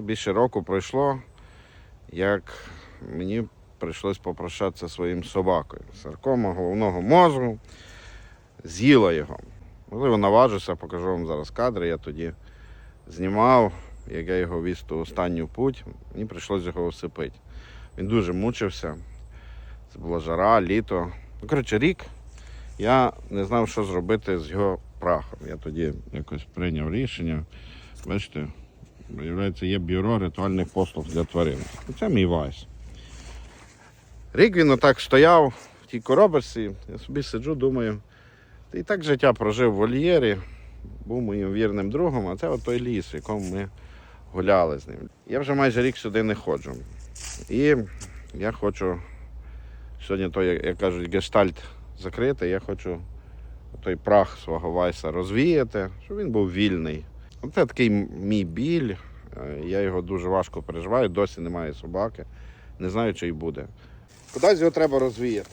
Більше року пройшло, як мені прийшлось попрощатися своїм собакою. Саркома головного мозку з'їла його. Можливо, наважуся, покажу вам зараз кадри. Я тоді знімав, як я його віз ту останню путь, мені прийшлось його осипити. Він дуже мучився. Це була жара, літо. Ну, коротше, рік я не знав, що зробити з його прахом. Я тоді якось прийняв рішення. Бачите, виявляється, є бюро ритуальних послуг для тварин. Це мій вайс. Рік він отак стояв в тій коробочці, я собі сиджу, думаю. І так життя прожив в вольєрі, був моїм вірним другом, а це от той ліс, в якому ми гуляли з ним. Я вже майже рік сюди не ходжу. І я хочу сьогодні той, як кажуть, гештальт закрити, я хочу той прах свого Вайса розвіяти, щоб він був вільний. Це такий мій біль. е, Я його дуже важко переживаю, досі немає собаки. Не знаю, чи й буде. Кудись його треба розвіяти.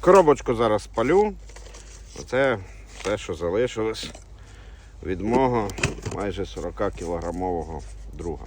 Коробочку зараз спалю. Оце те, що залишилось від мого майже 40 кілограмового друга.